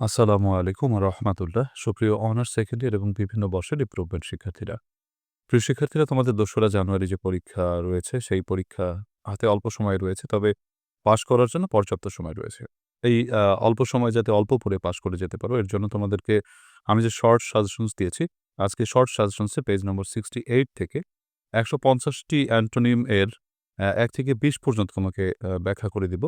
আসসালামু আলাইকুম রহমাতুল্লাহ। সুপ্রিয় অনার্স সেকেন্ড ইয়ার এবং বিভিন্ন বর্ষের ইমপ্রুভমেন্ট শিক্ষার্থীরা। প্রিয় শিক্ষার্থীরা, তোমাদের দোসরা জানুয়ারি যে পরীক্ষা রয়েছে, সেই পরীক্ষা হাতে অল্প সময় রয়েছে, তবে পাশ করার জন্য পর্যাপ্ত সময় রয়েছে। এই অল্প সময় যাতে অল্প পড়ে পাশ করে যেতে পারো, এর জন্য তোমাদেরকে আমি যে শর্ট সাজেশনস দিয়েছি, আজকে শর্ট সাজেশনসে পেজ নম্বর সিক্সটি এইট থেকে একশো পঞ্চাশটি অ্যান্টোনিম এর এক থেকে বিশ পর্যন্ত তোমাকে ব্যাখ্যা করে দিব।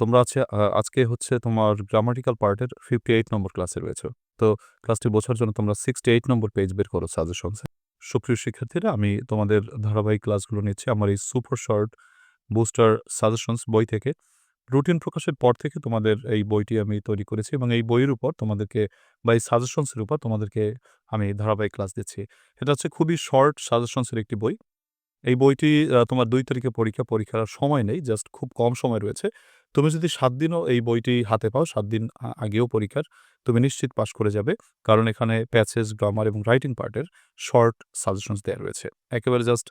তোমরা আছে আজকে হচ্ছে তোমার গ্রামাটিক্যাল পার্টের ফিফটি এইট নম্বর ক্লাসে রয়েছে। তো ক্লাসটি বোঝার জন্য তোমরা সিক্সটি এইট নম্বর পেজ বের করো সাজেশনসে সুপ্রিয় শিক্ষার্থীরা, আমি তোমাদের ধারাবাহিক ক্লাসগুলো নিচ্ছি। আমার এই সুপার শর্ট বুস্টার সাজেশনস বই থেকে। রুটিন প্রকাশের পর থেকে তোমাদের এই বইটি আমি তৈরি করেছি এবং এই বইয়ের উপর তোমাদেরকে বা এই সাজেশনসের উপর তোমাদেরকে আমি ধারাবাহিক ক্লাস দিচ্ছি। এটা হচ্ছে খুবই শর্ট সাজেশনসের একটি বই। এই বইটি তোমার দুই তারিখে পরীক্ষা, পরীক্ষার সময় নেই জাস্ট খুব কম সময় রয়েছে। তুমি যদি সাত দিনও এই বইটি হাতে পাও, সাত দিন আগেও পরীক্ষার, তুমি নিশ্চিত পাশ করে যাবে। কারণ এখানে প্যাচেস গ্রামার এবং রাইটিং পার্টের শর্ট সাজেশনস দেওয়া রয়েছে। একেবারে জাস্ট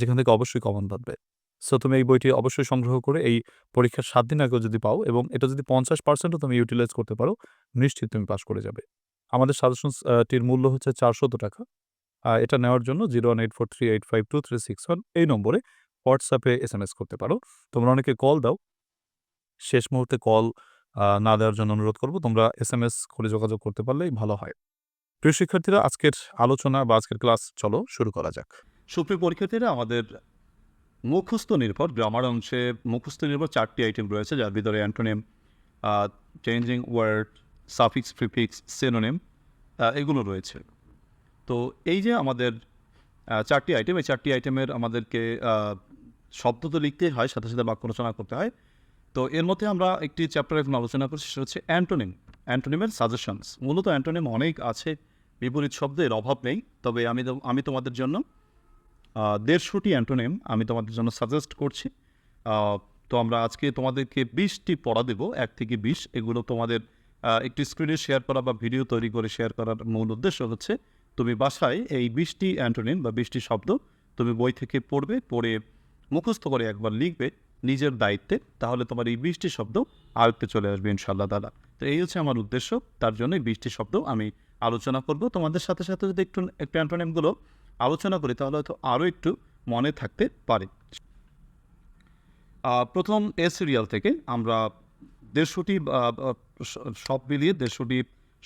যেখান থেকে অবশ্যই কমন থাকবে সো তুমি এই বইটি অবশ্যই সংগ্রহ করে এই পরীক্ষার সাত দিন আগেও যদি পাও এবং এটা যদি পঞ্চাশ পার্সেন্টও তুমি ইউটিলাইজ করতে পারো, নিশ্চিত তুমি পাশ করে যাবে। আমাদের সাজেশনসটির মূল্য হচ্ছে চারশত টাকা। এটা নেওয়ার জন্য zero one eight four three eight five two three six one এই নম্বরে হোয়াটসঅ্যাপে এস এম এস করতে পারো। তোমরা অনেকে কল দাও শেষ মুহূর্তে কল না দেওয়ার জন্য অনুরোধ করব। তোমরা এস এম এস করে যোগাযোগ করতে পারলেই ভালো হয়। প্রিয় শিক্ষার্থীরা, আজকের আলোচনা বা আজকের ক্লাস চলো শুরু করা যাক। সুপ্রিয় পরীক্ষার্থীরা, আমাদের মুখস্থ নির্ভর গ্রামার অংশে মুখস্থ নির্ভর চারটি আইটেম রয়েছে, যার ভিতরে antonym changing word suffix prefix synonym এগুলো রয়েছে। তো এই যে আমাদের চারটি আইটেম এই চারটি আইটেমের আমাদেরকে শব্দ তো লিখতেই হয়, সাথে সাথে বাক্য রচনা করতে হয়। তো এর মধ্যে আমরা একটি চ্যাপ্টার এখন আলোচনা করছি, সেটা হচ্ছে অ্যান্টোনিম। অ্যান্টোনিমের সাজেশনস মূলত অ্যান্টোনিম অনেক আছে, বিপরীত শব্দের অভাব নেই, তবে আমি আমি তোমাদের জন্য দেড়শোটি অ্যান্টোনিম আমি তোমাদের জন্য সাজেস্ট করছি। তো আমরা আজকে তোমাদেরকে বিশটি পড়া দেব, এক থেকে বিশ। এগুলো তোমাদের একটি স্ক্রিনে শেয়ার করা বা ভিডিও তৈরি করে শেয়ার করার মূল উদ্দেশ্য হচ্ছে, তুমি বাসায় এই বিশটি অ্যান্টোনিম বা বিশটি শব্দ তুমি বই থেকে পড়বে, পড়ে মুখস্থ করে একবার লিখবে নিজের দায়িত্বে, তাহলে তোমার এই বিশটি শব্দ আয়ত্তে চলে আসবে ইনশাল্লাহ দাদা তো এই হচ্ছে আমার উদ্দেশ্য, তার জন্য বিশটি শব্দ আমি আলোচনা করব। তোমাদের সাথে সাথে যদি একটু একটু অ্যান্টোনিমগুলো আলোচনা করি, তাহলে হয়তো আরও একটু মনে থাকতে পারে। প্রথম এ সিরিয়াল থেকে আমরা দেড়শোটি সব মিলিয়ে দেড়শোটি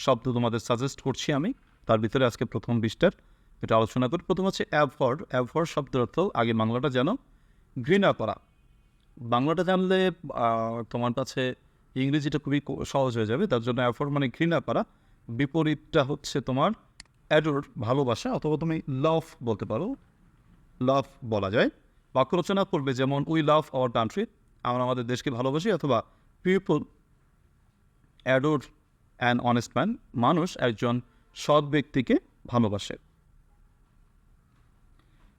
শব্দ তোমাদের সাজেস্ট করছি আমি। তার ভিতরে আজকে প্রথম বিশটার এটা আলোচনা করি। প্রথম হচ্ছে অ্যাভয়েড। অ্যাভয়েড শব্দের অর্থ আগে বাংলাটা জানো ঘৃণা করা। বাংলাটা জানলে তোমার কাছে ইংরেজিটা খুবই সহজ হয়ে যাবে। তার জন্য অ্যাফোর্ড মানে ঘৃণা করা। বিপরীতটা হচ্ছে তোমার অ্যাডোর ভালোবাসা অথবা তুমি লাভ বলতে পারো। লাভ বলা যায়। বাক্য রচনা করবে যেমন উই লাভ আওয়ার কান্ট্রি আমরা আমাদের দেশকে ভালোবাসি অথবা people adore an honest man মানুষ একজন সৎ ব্যক্তিকে ভালোবাসে।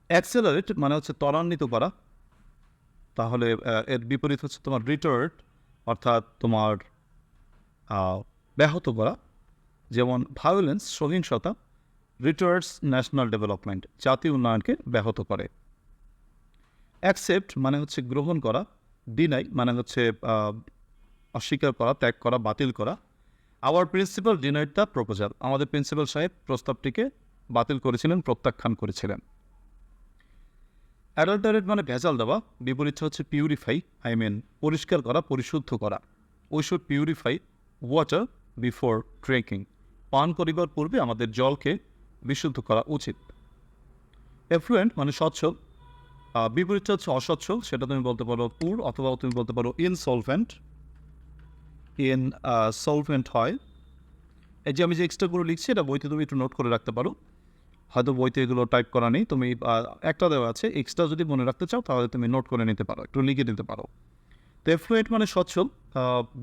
অ্যাক্সেলারেট মানে হচ্ছে ত্বরান্বিত করা। তাহলে এর বিপরীত হচ্ছে তোমার রিটার্ড অর্থাৎ তোমার ব্যাহত করা। যেমন ভায়োলেন্স সহিংসতা রিটার্ডস ন্যাশনাল ডেভেলপমেন্ট জাতীয় উন্নয়নকে ব্যাহত করে। অ্যাকসেপ্ট মানে হচ্ছে গ্রহণ করা ডিনাই মানে হচ্ছে অস্বীকার করা, ত্যাগ করা, বাতিল করা। Our principal denied the proposal আমাদের প্রিন্সিপাল সাহেব প্রস্তাবটিকে বাতিল করেছিলেন, প্রত্যাখ্যান করেছিলেন। অ্যাডাল্টারেট মানে ভেজাল দেওয়া বিপরীত হচ্ছে পিউরিফাই আই মিন পরিষ্কার করা পরিশুদ্ধ করা। We should purify water before drinking পান করিবার পূর্বে আমাদের জলকে বিশুদ্ধ করা উচিত। এফ্লুয়েন্ট মানে স্বচ্ছল আহ, বিপরীত হচ্ছে অস্বচ্ছল সেটা তুমি বলতে পারো পুর অথবা তুমি বলতে পারো ইনসলভেন্ট ইন সলভেন্ট হয়। এই যে আমি যে এক্সট্রা এক্সট্রাগুলো লিখছি এটা বইতে তুমি একটু নোট করে রাখতে পারো। হয়তো বইতে এগুলো টাইপ করা নেই, তুমি একটা দেওয়া আছে এক্সট্রা যদি মনে রাখতে চাও, তাহলে তুমি নোট করে নিতে পারো, একটু লিখে নিতে পারো। তো এফ্লুয়েন্ট মানে সচ্ছল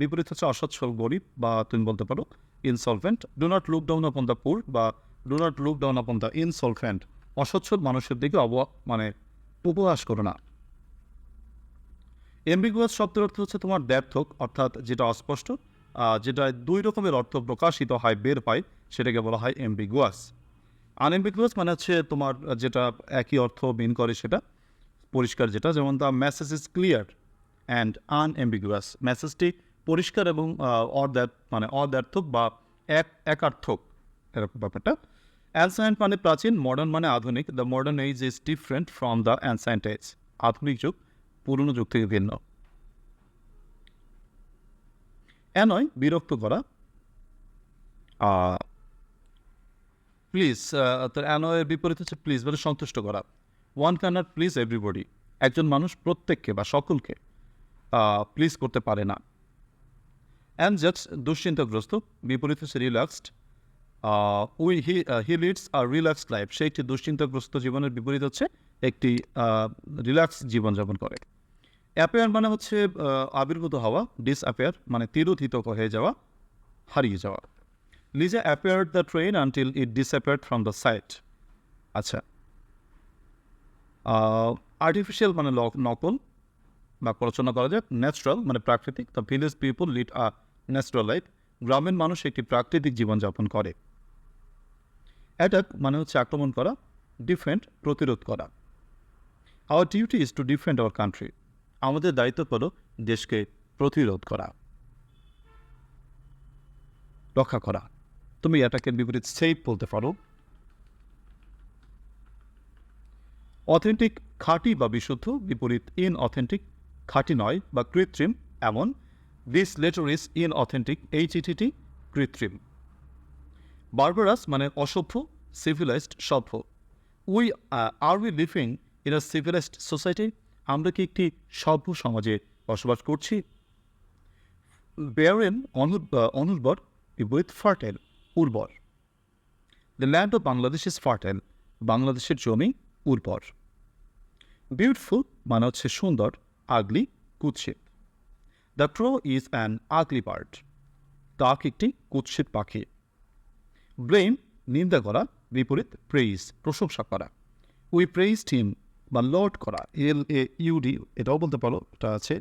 বিপরীত হচ্ছে অসচ্ছল, গরিব বা তুমি বলতে পারো insolvent do not look down upon the poor বা do not look down upon the insolvent অসচ্ছল মানুষের দিকে অব মানে উপহাস করো না। এমবিগুয়াস শব্দের অর্থ হচ্ছে তোমার দ্ব্যর্থক অর্থাৎ যেটা অস্পষ্ট যেটা দুই রকমের অর্থ প্রকাশিত হয়, বের হয়, সেটাকে বলা হয় এমবিগুয়াস আনএমবিগুয়াস মানে হচ্ছে তোমার যেটা একই অর্থ মিন করে সেটা, পরিষ্কার যেটা, যেমন the message is clear and unambiguous মেসেজটি পরিষ্কার এবং অর্দ্যাত মানে অদ্ব্যর্থক বা এক, একার্থক, এরকম ব্যাপারটা। অ্যানসায়েন্ট মানে প্রাচীন মডার্ন মানে আধুনিক। The modern age is different from the ancient age আধুনিক যুগ, পুরনো যুগ থেকে ভিন্ন। নয় বিরক্ত করা প্লিজ তার অ্যানয়ের বিপরীত হচ্ছে প্লিজ মানে সন্তুষ্ট করা। One can not please everybody একজন মানুষ প্রত্যেককে বা সকলকে প্লিজ করতে পারে না। অ্যান্ড জাস্ট দুশ্চিন্তাগ্রস্ত, বিপরীত হচ্ছে relaxed we he he leads a relax life সে একটি দুশ্চিন্তাগ্রস্ত জীবনের বিপরীত হচ্ছে একটি রিল্যাক্স জীবনযাপন করে। অ্যাপেয়ার মানে হচ্ছে আবির্ভূত হওয়া ডিস অ্যাপেয়ার মানে তিরোধিত হয়ে যাওয়া, হারিয়ে যাওয়া। Liza appeared the train until it disappeared from the sight আচ্ছা। আর্টিফিশিয়াল মানে নকল বা রচনা করা যায় ন্যাচারাল মানে প্রাকৃতিক। The village people lead a natural life গ্রামের মানুষ একটি প্রাকৃতিক জীবনযাপন করে। অ্যাটাক মানে হচ্ছে আক্রমণ করা ডিফেন্ড প্রতিরোধ করা। Our duty is to defend our country আমাদের দায়িত্ব হলো দেশকে প্রতিরোধ করা। রক্ষা করা। তুমি এটাকে বিপরীত সেফ বলতে পারো। অথেন্টিক খাঁটি বা বিশুদ্ধ, বিপরীত ইন অথেন্টিক খাঁটি নয় বা কৃত্রিম, এমন। This letter is inauthentic এই চিঠিটি কৃত্রিম। বারবারাস মানে অসভ্য সিভিলাইজড সভ্য। We are we living in a civilised society আমরা কি একটি সভ্য সমাজে বসবাস করছি? বেয়ারেন অনুর্বর উইথ ফার্টাইল উর্বর। The land of Bangladesh is fertile বাংলাদেশের জমি উর্বর। বিউটিফুল মানে হচ্ছে সুন্দর আগলি কুৎসিত। The crow is an ugly bird কাক একটি কুৎসিত পাখি। ব্লেম নিন্দা করা, বিপরীত প্রেইজ প্রশংসা করা। উই প্রেইজ টিম বা লর্ড করা। এল এ ইউডি এটাও বলতে পারো, এটা আছে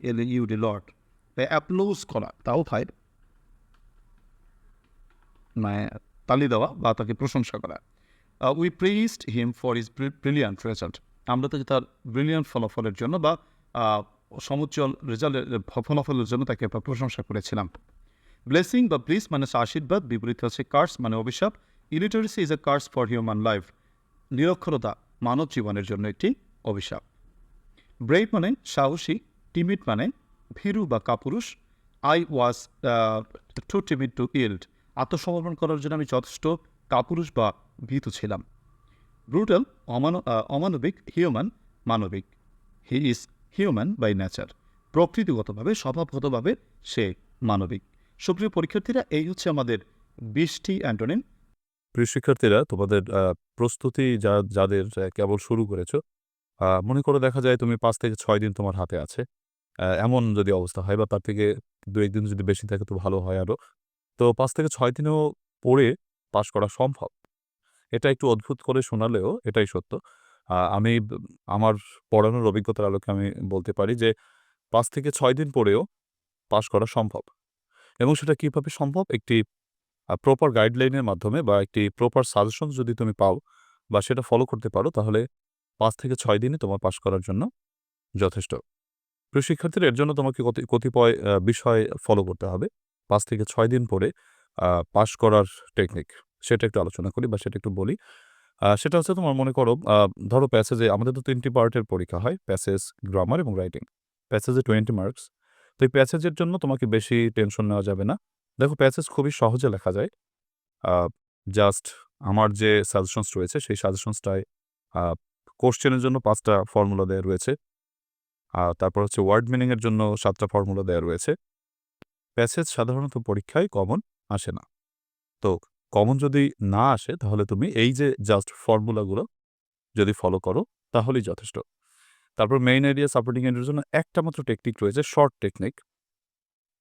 L A U D laud applause করা, তাও ফাইল মানে তালি দেওয়া বা তাকে প্রশংসা করা। We praised him for is brilliant result আমরা তাকে তার ব্রিলিয়ান্ট ফলাফলের জন্য বা সমুজ্জ্বল রেজাল্টের ফলাফলের জন্য তাকে প্রশংসা করেছিলাম। ব্লেসিং বা ব্লিস মানে আশীর্বাদ, বিপরীত হচ্ছে কার্স মানে অভিশাপ। Illiteracy is a curse for human life নিরক্ষরতা মানব জীবনের জন্য একটি অভিশাপ। ব্রেভ মানে সাহসী টিমিট মানে ভীরু বা কাপুরুষ। I was too timid to yield আত্মসমর্পণ করার জন্য আমি যথেষ্ট কাপুরুষ বা ভীতু ছিলাম। ব্রুটাল, অমান অমানবিক, হিউম্যান, মানবিক। He is human by nature প্রকৃতিগতভাবে, স্বভাবগতভাবে সে মানবিক। সুপ্রিয় পরীক্ষার্থীরা, এই হচ্ছে আমাদের বিশটি অ্যান্টোনিম। প্রিয় শিক্ষার্থীরা, তোমাদের প্রস্তুতি যা, যাদের কেবল শুরু করেছ মনে করো দেখা যায় তুমি পাঁচ থেকে ছয় দিন তোমার হাতে আছে। এমন যদি অবস্থা হয় বা তার থেকে দু একদিন যদি বেশি থাকে তো ভালো হয় আরও তো পাঁচ থেকে ছয় দিনেও পড়ে পাশ করা সম্ভব। এটা একটু অদ্ভুত করে শোনালেও এটাই সত্য। আমি আমার পড়ানোর অভিজ্ঞতার আলোকে আমি বলতে পারি যে, পাঁচ থেকে ছয় দিন পড়েও পাশ করা সম্ভব। এবং সেটা কীভাবে সম্ভব? একটি প্রপার গাইডলাইনের মাধ্যমে বা একটি প্রপার সাজেশন যদি তুমি পাও বা সেটা ফলো করতে পারো, তাহলে পাঁচ থেকে ছয় দিনে তোমার পাশ করার জন্য যথেষ্ট। প্রিয় শিক্ষার্থীরা, এর জন্য তোমাকে কতি- কতিপয় বিষয় ফলো করতে হবে। পাঁচ থেকে ছয় দিন পরে পাশ করার টেকনিক সেটা একটু আলোচনা করি বা সেটা একটু বলি। সেটা হচ্ছে তোমার মনে করো ধরো প্যাসেজে আমাদের তো তিনটি পার্টের পরীক্ষা হয় প্যাসেজ গ্রামার এবং রাইটিং প্যাসেজে টোয়েন্টি মার্কস তো এই প্যাসেজের জন্য তোমাকে বেশি টেনশন নেওয়া যাবে না। দেখো প্যাসেজ খুবই সহজে লেখা যায়। জাস্ট আমার যে সাজেশনস রয়েছে, সেই সাজেশনসটায় কোশ্চেনের জন্য পাঁচটা ফর্মুলা দেওয়া রয়েছে। তারপর হচ্ছে ওয়ার্ড মিনিংয়ের জন্য সাতটা ফর্মুলা দেওয়া রয়েছে। প্যাসেজ সাধারণত পরীক্ষায় কমন আসে না। তো কমন যদি না আসে, তাহলে তুমি এই যে জাস্ট ফর্মুলাগুলো যদি ফলো করো, তাহলেই যথেষ্ট। তারপর মেইন এরিয়া সাপোর্টিং এরিয়ার জন্য একটা মাত্র টেকনিক রয়েছে শর্ট টেকনিক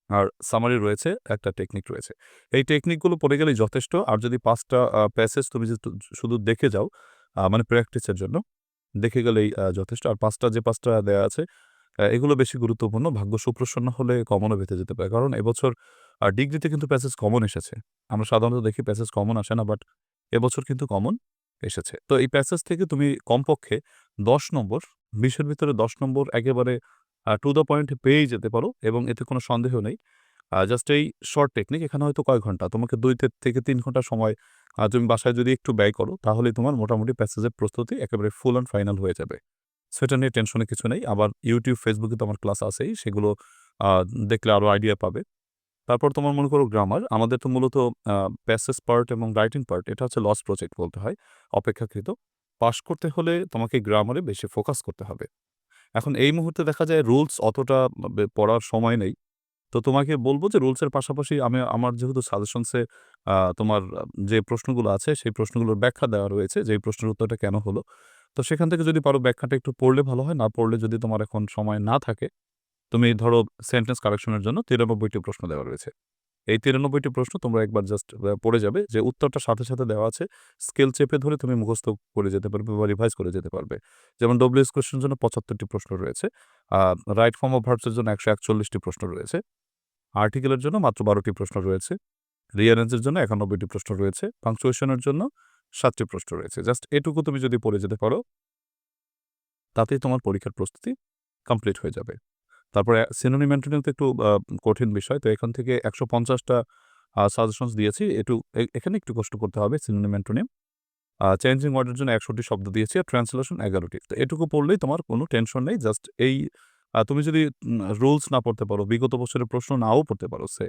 আর সামারি রয়েছে, একটা টেকনিক রয়েছে। এই টেকনিকগুলো পড়ে গেলেই যথেষ্ট। আর যদি পাঁচটা প্যাসেজ তুমি যে শুধু দেখে যাও মানে প্র্যাকটিসের জন্য, দেখে গেলেই যথেষ্ট। আর পাঁচটা যে পাঁচটা দেওয়া আছে এগুলো বেশি গুরুত্বপূর্ণ। ভাগ্য সুপ্রসন্ন হলে কমনও পেতে যেতে পারে। কারণ এবছর ডিগ্রিতে কিন্তু প্যাসেজ কমন এসেছে। আমরা সাধারণত দেখি প্যাসেজ কমন আসে না, বাট এবছর কিন্তু কমন এসেছে। তো এই প্যাসেজ থেকে তুমি কমপক্ষে দশ নম্বর, বিশের ভিতরে দশ নম্বর একেবারে টু দ্য পয়েন্ট পেয়েই যেতে পারো এবং এতে কোনো সন্দেহ নেই। জাস্ট এই শর্ট টেকনিক এখানে হয়তো কয় ঘণ্টা? তোমাকে দুই থেকে তিন ঘণ্টা সময় তুমি বাসায় যদি একটু ব্যয় করো তাহলে তোমার মোটামুটি প্যাসেজের প্রস্তুতি একেবারে ফুল অ্যান্ড ফাইনাল হয়ে যাবে। সেটা নিয়ে টেনশনে কিছু নেই। আবার ইউটিউব ফেসবুকে তো আমার ক্লাস আছেই, সেগুলো দেখলে আরও আইডিয়া পাবে। তারপর তোমার মনে করো গ্রামার আমাদের তো মূলত প্যাসেজ পার্ট এবং রাইটিং পার্ট এটা হচ্ছে লস প্রজেক্ট বলতে হয়, অপেক্ষাকৃত। পাশ করতে হলে তোমাকে গ্রামারে বেশি ফোকাস করতে হবে। এখন এই মুহূর্তে দেখা যায় রুলস অতটা পড়ার সময় নেই। তো তোমাকে বলব যে রুলসের পাশাপাশি আমি, আমার যেহেতু সাজেশনসে তোমার যে প্রশ্নগুলো আছে, সেই প্রশ্নগুলোর ব্যাখ্যা দেওয়া রয়েছে যে প্রশ্নের উত্তরটা কেন হলো তো সেখান থেকে যদি পারো ব্যাখ্যাটা একটু পড়লে ভালো হয়, না পড়লে যদি তোমার এখন সময় না থাকে, তুমি ধরো সেন্টেন্স কারেকশনের জন্য তিরানব্বইটি প্রশ্ন দেওয়া রয়েছে। এই তিরানব্বইটি প্রশ্ন তোমরা একবার জাস্ট পড়ে যাবে যে উত্তরটা সাথে সাথে দেওয়া আছে স্কেল চেপে ধরে তুমি মুখস্থ করে যেতে পারবে বা রিভাইজ করে যেতে পারবে। যেমন ডব্লিউএস কোয়েশ্চেনের জন্য পঁচাত্তরটি প্রশ্ন রয়েছে রাইট ফর্ম অফ ভার্বসের জন্য একশো একচল্লিশটি প্রশ্ন রয়েছে আর্টিকেলের জন্য মাত্র বারোটি প্রশ্ন রয়েছে রিয়ারেন্সের জন্য একানব্বইটি প্রশ্ন রয়েছে পাংচুয়েশনের জন্য সাতটি প্রশ্ন রয়েছে। জাস্ট এটুকু তুমি যদি পড়ে যেতে পারো, তাতেই তোমার পরীক্ষার প্রস্তুতি কমপ্লিট হয়ে যাবে। তারপরে সিনোনিম অ্যান্টোনিম তো একটু কঠিন বিষয়, তো এখান থেকে একশো পঞ্চাশটা সাজেশনস দিয়েছি। একটু এখানে একটু কষ্ট করতে হবে সিনোনিম অ্যান্টোনিম চেঞ্জিং ওয়ার্ডের জন্য একশোটি শব্দ দিয়েছি আর ট্রান্সলেশন এগারোটি। তো এটুকু পড়লেই তোমার কোনো টেনশন নেই, জাস্ট এই তুমি যদি রুলস না পড়তে পারো, বিগত বছরের প্রশ্ন নাও পড়তে পারো সে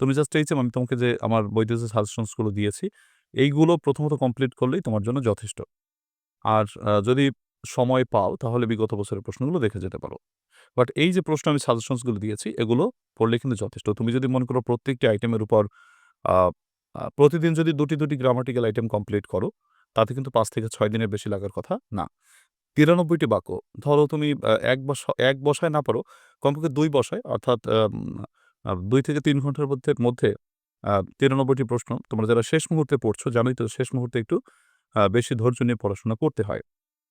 তুমি জাস্ট এই আমি তোমাকে যে, আমার বইতে যে সাজেশনসগুলো দিয়েছি এইগুলো প্রথমত কমপ্লিট করলেই তোমার জন্য যথেষ্ট। আর যদি সময় পাও, তাহলে বিগত বছরের প্রশ্নগুলো দেখে যেতে পারো। বাট এই যে প্রশ্ন আমি সাজেশনসগুলো দিয়েছি, এগুলো পড়লে কিন্তু যথেষ্ট। তুমি যদি মনে করো প্রত্যেকটি আইটেমের উপর প্রতিদিন যদি দুটি দুটি গ্রামাটিক্যাল আইটেম কমপ্লিট করো, তাতে কিন্তু পাঁচ থেকে ছয় দিনের বেশি লাগার কথা না। তিরানব্বইটি বাক্য, ধরো তুমি এক বস, এক বসায় না পারো, কমপক্ষে দুই বসায়, অর্থাৎ দুই থেকে তিন ঘণ্টার মধ্যে মধ্যে তিরানব্বইটি প্রশ্ন তোমরা যারা শেষ মুহূর্তে পড়ছো জানোই তো শেষ মুহূর্তে একটু বেশি ধৈর্য নিয়ে পড়াশোনা করতে হয়।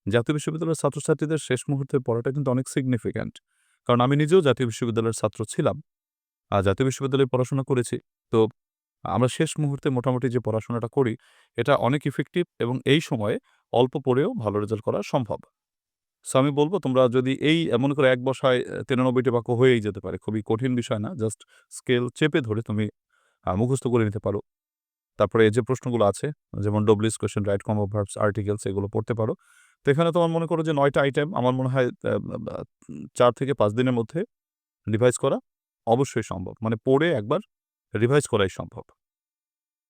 জাতীয় বিশ্ববিদ্যালয়ের ছাত্রছাত্রীদের শেষ মুহূর্তে পড়াটা কিন্তু অনেক সিগনিফিক্যান্ট কারণ আমি নিজেও জাতীয় বিশ্ববিদ্যালয়ের ছাত্র ছিলাম আর জাতীয় বিশ্ববিদ্যালয়ে পড়াশোনা করেছি, তো আমরা শেষ মুহূর্তে মোটামুটি যে পড়াশোনাটা করি, এটা অনেক ইফেক্টিভ এবং এই সময়ে অল্প পড়েও ভালো রেজাল্ট করা সম্ভব। সো আমি বলব তোমরা যদি এই এমন করে এক বসায় তিরানব্বইটি বাক্য হয়েই যেতে পারে, খুবই কঠিন বিষয় না জাস্ট স্কেল চেপে ধরে তুমি মুখস্থ করে নিতে পারো। তারপরে এই যে প্রশ্নগুলো আছে, যেমন ডব্লিউস কোয়েশ্চেন রাইট কম ভার্বস আর্টিকেলস এগুলো পড়তে পারো। তো এখানে তোমার মনে করো যে নয়টা আইটেম আমার মনে হয় চার থেকে পাঁচ দিনের মধ্যে রিভাইজ করা অবশ্যই সম্ভব। মানে পড়ে একবার রিভাইজ করাই সম্ভব।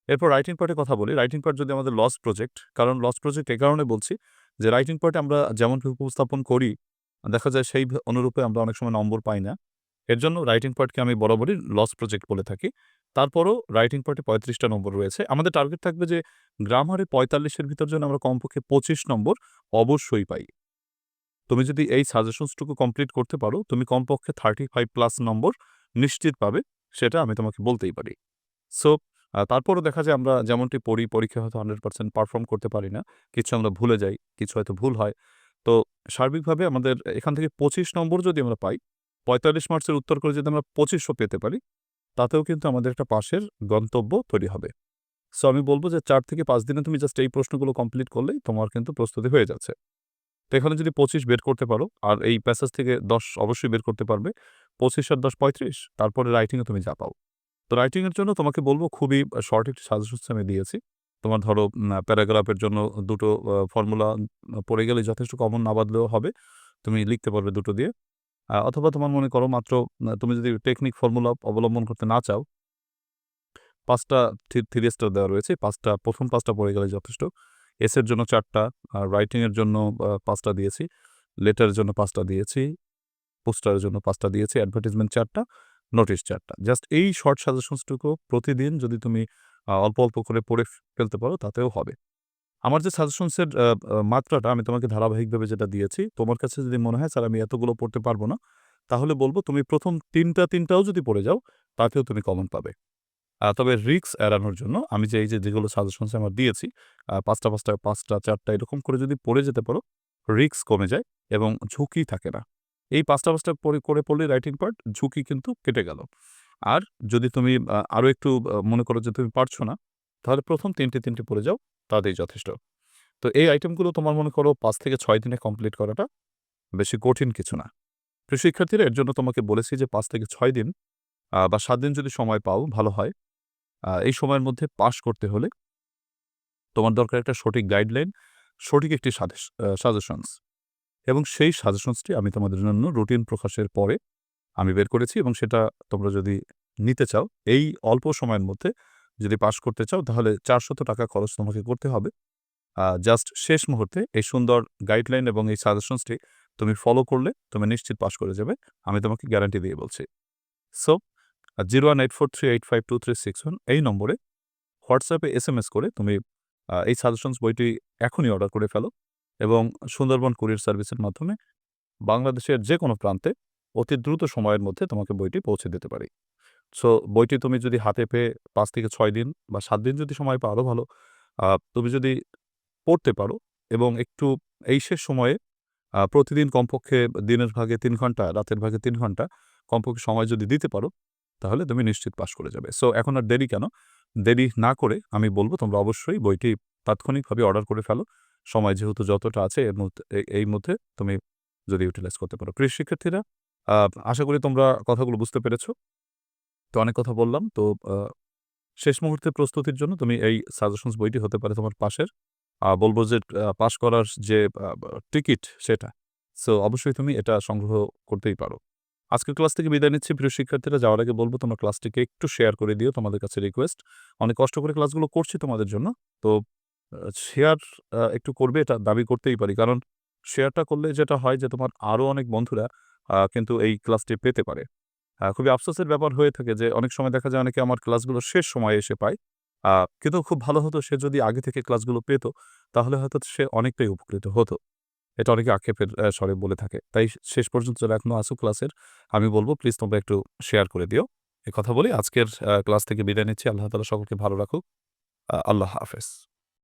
এরপর রাইটিং পার্টে কথা বলি। রাইটিং পার্ট যদি আমাদের লস প্রজেক্ট কারণ লস প্রজেক্ট এ কারণে বলছি যে রাইটিং পার্টে আমরা যেমন উপস্থাপন করি, দেখা যায় সেই অনুরূপে আমরা অনেক সময় নম্বর পাই না। এর জন্য রাইটিং পার্টকে আমি বরাবরই লস প্রজেক্ট বলে থাকি। তারপরও রাইটিং পার্টে পঁয়ত্রিশটা নম্বর রয়েছে। আমাদের টার্গেট থাকবে যে গ্রামারে পঁয়তাল্লিশের ভিতর যেন আমরা কমপক্ষে পঁচিশ নম্বর অবশ্যই পাই। তুমি যদি এই সাজেশনসটুকু কমপ্লিট করতে পারো, তুমি কমপক্ষে থার্টি ফাইভ প্লাস নম্বর নিশ্চিত পাবে, সেটা আমি তোমাকে বলতেই পারি। সো তারপরও দেখা যায় আমরা যেমনটি পড়ি পরীক্ষা হয়তো হান্ড্রেড পার্সেন্ট পারফর্ম করতে পারি না, কিছু আমরা ভুলে যাই, কিছু হয়তো ভুল হয়। তো সার্বিকভাবে আমাদের এখান থেকে পঁচিশ নম্বর যদি আমরা পাই, পঁয়তাল্লিশ মার্চের উত্তর করে যদি আমরা পঁচিশশো পেতে পারি তাতেও কিন্তু আমাদের একটা পাশের গন্তব্য তৈরি হবে। সো আমি বলব যে চার থেকে পাঁচ দিনে তুমি জাস্ট এই প্রশ্নগুলো কমপ্লিট করলেই তোমার কিন্তু প্রস্তুতি হয়ে যাচ্ছে। তো এখানে যদি পঁচিশ বের করতে পারো, আর এই প্যাসেজ থেকে দশ অবশ্যই বের করতে পারবে, পঁচিশ আর দশ পঁয়ত্রিশ, তারপরে রাইটিংয়ে তুমি যা পাও। তো রাইটিংয়ের জন্য তোমাকে বলব খুবই শর্ট একটি সাজেশন আমি দিয়েছি। তোমার ধরো প্যারাগ্রাফের জন্য দুটো ফর্মুলা পড়ে গেলে যথেষ্ট কমন না বাদলেও হবে। তুমি লিখতে পারবে দুটো দিয়ে। অথবা তোমার মনে করো মাত্র তুমি যদি টেকনিক ফর্মুলা অবলম্বন করতে না চাও, পাঁচটা থ্রি স্টার দেওয়া রয়েছে, পাঁচটা, প্রথম পাঁচটা পড়ে গেলে যথেষ্ট। এসের জন্য চারটা, আর রাইটিংয়ের জন্য পাঁচটা দিয়েছি লেটারের জন্য পাঁচটা দিয়েছি পোস্টারের জন্য পাঁচটা দিয়েছি অ্যাডভার্টিজমেন্ট চারটা নোটিশ চারটা। জাস্ট এই শর্ট সাজেশনসটুকু প্রতিদিন যদি তুমি অল্প অল্প করে পড়ে ফেলতে পারো, তাতেও হবে। আমার যে সাজেশনসের মাত্রাটা আমি তোমাকে ধারাবাহিকভাবে যেটা দিয়েছি, তোমার কাছে যদি মনে হয়, স্যার, আমি এতগুলো পড়তে পারব না, তাহলে বলব তুমি প্রথম তিনটা, তিনটাও যদি পড়ে যাও, তাতেও তুমি কমন পাবে। তবে রিক্স এড়ানোর জন্য আমি যে, এই যেগুলো সাজেশনস আমার দিয়েছি পাঁচটা পাঁচটা পাঁচটা, চারটা, এরকম করে যদি পড়ে যেতে পারো রিক্স কমে যায় এবং ঝুঁকি থাকে না। এই পাঁচটা পাঁচটা পড়ে, করে পড়লে রাইটিং পার্ট ঝুঁকি কিন্তু কেটে গেল। আর যদি তুমি আরও একটু মনে করো যে তুমি পারছ না, তাহলে প্রথম তিনটে তিনটে পড়ে যাও তাতেই যথেষ্ট। তো এই আইটেমগুলো তোমার মনে করো পাঁচ থেকে ছয় দিনে কমপ্লিট করাটা বেশি কঠিন কিছু না। প্রিয় শিক্ষার্থীরা এর জন্য তোমাকে বলেছি যে পাঁচ থেকে ৬ দিন বা ৭ দিন যদি সময় পাও ভালো হয়। এই সময়ের মধ্যে পাস করতে হলে তোমার দরকার একটা সঠিক গাইডলাইন, সঠিক একটি সাজেশনস এবং সেই সাজেশনসটি আমি তোমাদের জন্য রুটিন প্রকাশের পরে আমি বের করেছি এবং সেটা তোমরা যদি নিতে চাও, এই অল্প সময়ের মধ্যে যদি পাস করতে চাও, তাহলে ৳৪০০ খরচ তোমাকে করতে হবে। জাস্ট শেষ মুহূর্তে এই সুন্দর গাইডলাইন এবং এই সাজেশনসটি তুমি ফলো করলে তুমি নিশ্চিত পাস করে যাবে। আমি তোমাকে গ্যারান্টি দিয়ে বলছি। সো আ 01843852361 এই নম্বরে হোয়াটসঅ্যাপে এসএমএস করে তুমি এই সাজেশনস বইটি এখনই অর্ডার করে ফেলো এবং সুন্দরবন কুরিয়ার সার্ভিসের মাধ্যমে বাংলাদেশের যেকোনো প্রান্তে অতি দ্রুত সময়ের মধ্যে তোমাকে বইটি পৌঁছে দিতে পারি। সো বইটি তুমি যদি হাতে পেয়ে পাঁচ থেকে ছয় দিন বা সাত দিন যদি সময় পাও আরও ভালো। তুমি যদি পড়তে পারো এবং একটু এই শেষ সময়ে প্রতিদিন কমপক্ষে দিনের ভাগে তিন ঘণ্টা, রাতের ভাগে তিন ঘণ্টা কমপক্ষে সময় যদি দিতে পারো, তাহলে তুমি নিশ্চিত পাশ করে যাবে। সো এখন আর দেরি কেন? দেরি না করে আমি বলব তোমরা অবশ্যই বইটি তাৎক্ষণিকভাবে অর্ডার করে ফেলো। সময় যেহেতু যতটা আছে এর মধ্যে এই মধ্যে তুমি যদি ইউটিলাইজ করতে পারো। প্রিয় শিক্ষার্থীরা আশা করি তোমরা কথাগুলো বুঝতে পেরেছ। তো অনেক কথা বললাম। তো শেষ মুহূর্তে প্রস্তুতির জন্য তুমি এই সাজেশনস বইটি হতে পারে তোমার পাশের। বলব যে পাস করার যে টিকিট সেটা। সো, অবশ্যই তুমি এটা সংগ্রহ করতেই পারো। আজকের ক্লাস থেকে বিদায় নিচ্ছি প্রিয় শিক্ষার্থীরা। যাওয়ার আগে বলব তোমরা ক্লাসটিকে একটু শেয়ার করে দিও তোমাদের কাছে রিকোয়েস্ট। অনেক কষ্ট করে ক্লাসগুলো করছি তোমাদের জন্য। তো শেয়ার একটু করবে এটা দাবি করতেই পারি। কারণ শেয়ারটা করলে যেটা হয় যে, তোমার আরও অনেক বন্ধুরা কিন্তু এই ক্লাসটি পেতে পারে। খুবই আফসোসের ব্যাপার হয়ে থাকে যে অনেক সময় দেখা যায় অনেকে আমার ক্লাসগুলো শেষ সময়ে এসে পায়। কিন্তু খুব ভালো হতো সে যদি আগে থেকে ক্লাসগুলো পেত, তাহলে হয়তো সে অনেকটাই উপকৃত হতো। এটা অনেকে আক্ষেপের স্বরে বলে থাকে। তাই শেষ পর্যন্ত যারা এখনও আছো ক্লাসের, আমি বলব প্লিজ তোমরা একটু শেয়ার করে দিও। এ কথা বলে আজকের ক্লাস থেকে বিদায় নিচ্ছি। আল্লাহ তাআলা সকলকে ভালো রাখুক। আল্লাহ হাফেজ।